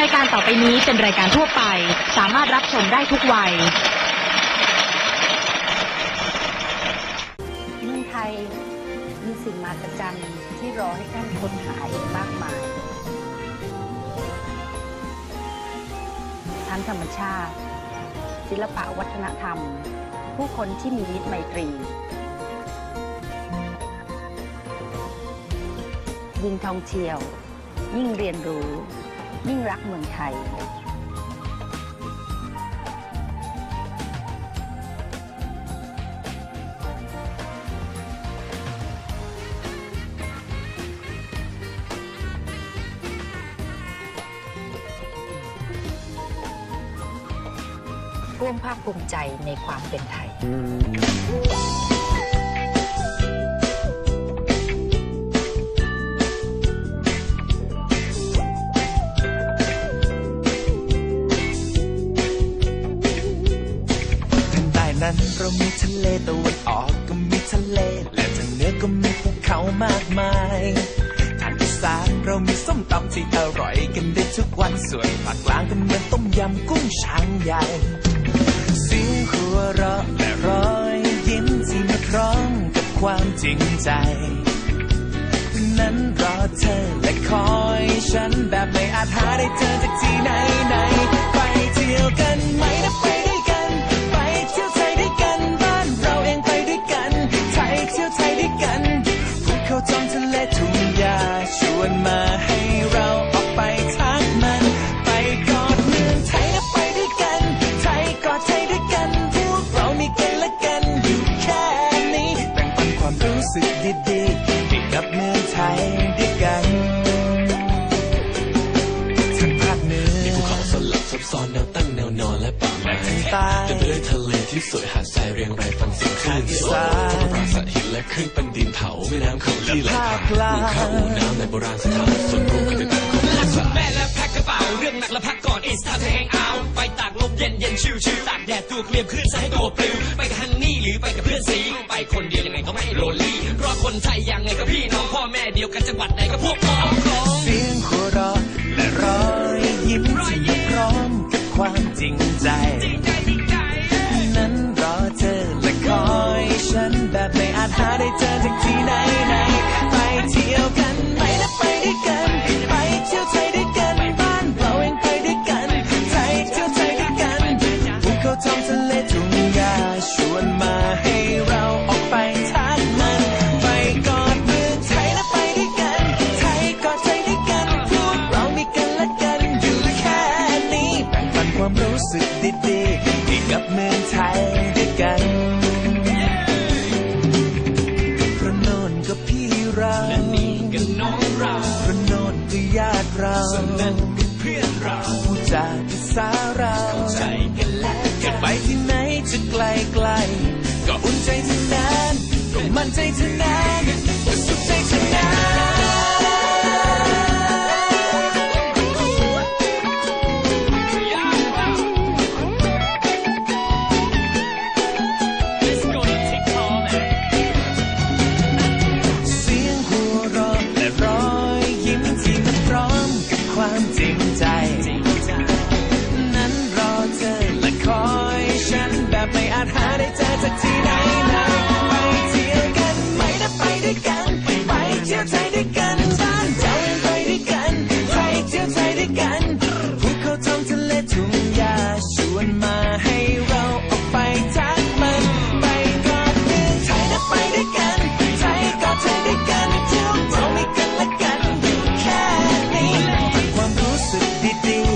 รายการต่อไปนี้เป็นรายการทั่วไป สามารถรับชมได้ทุกวัย เมืองไทยมีสิ่งมหัศจรรย์ที่รอให้ท่านค้นหาอีกมากมายทั้งธรรมชาติ ศิลปะวัฒนธรรม ผู้คนที่มีมิตรไมตรียิ่งทองเที่ยว ยิ่งเรียนรู้ ยิ่งรักเมืองไทย ร่วมภาคภูมิใจในความเป็นไทย นั้นเรามีทะเลตะวันออกก็มีทะเล และทางเหนือก็มีภูเขามากมายทางอีสานเรามีส้มตำที่อร่อยกันได้ทุกวันส่วนภาคกลางก็เหมือนต้มยำกุ้งช้างใหญ่เสียงหัวเราะและรอยยิ้มที่มาพร้อมกับความจริงใจ นั้นรอเธอและคอยฉันแบบไม่อาจหาได้เจอจากที่ไหนไหนไปเที่ยวกันไหมนะไป ความรู้สึกดีๆให้กับเมืองไทยด้วยกันทางภาคเหนือมีภูเขาสลับซับซ้อนแนวตั้ง แนวนอนและป่าไม้ทางใต้เต็มไปด้วยทะเลที่สวยหาดทรายเรียงรายฟังเสียงคลื่นอีสสานดปราสาทหินและคลื่นเป็นดินเผาแม่น้ำเขาที่ไหลผ่านลูกข้าวอู่น้ำในโบราณสถานส่วนรวมกันต่างๆของภาษาแม่และแพ็คกระเป๋าเรื่องหนักและพักก่อน it's time to hang out ไปตากลมเย็นเย็นชิวชิวตากแดดตัวเคลียมคลื่นซะให้ตัวปลิวไปกับฮันนี่หรือไปกับเพื่อนสีไปคนเดียวยังไงก็ไม่โรลลี่เพราะคนไทยยังไงก็พี่น้องพ่อแม่เดียวกันจังหวัดไหนก็พวกพ้องของเสียงหัวเราะและรอยยิ้มที่มาพร้อมกับความ จริงใจ นั้นรอเธอและคอยฉันแบบไม่อาจหาได้เจอ กับเมืองไทยด้วยกันเพราะโน่นก็พี่เราและนี่ก็น้องเราเพราะโน่นก็ญาติเรานั่นก็เพื่อนเราผู้จาภาษาเราใจกันและกัจะนไปที่ไหนจะไกลไกลๆก็อุ่นใจทั้งนั้นก็มั่นใจทั้งนั้นว่าสุข ริงพร้อมกับความจริงใจ นั้นรอเธอและคอยฉันแบบไม่อาจหาได้เจอจากที่ไหน You.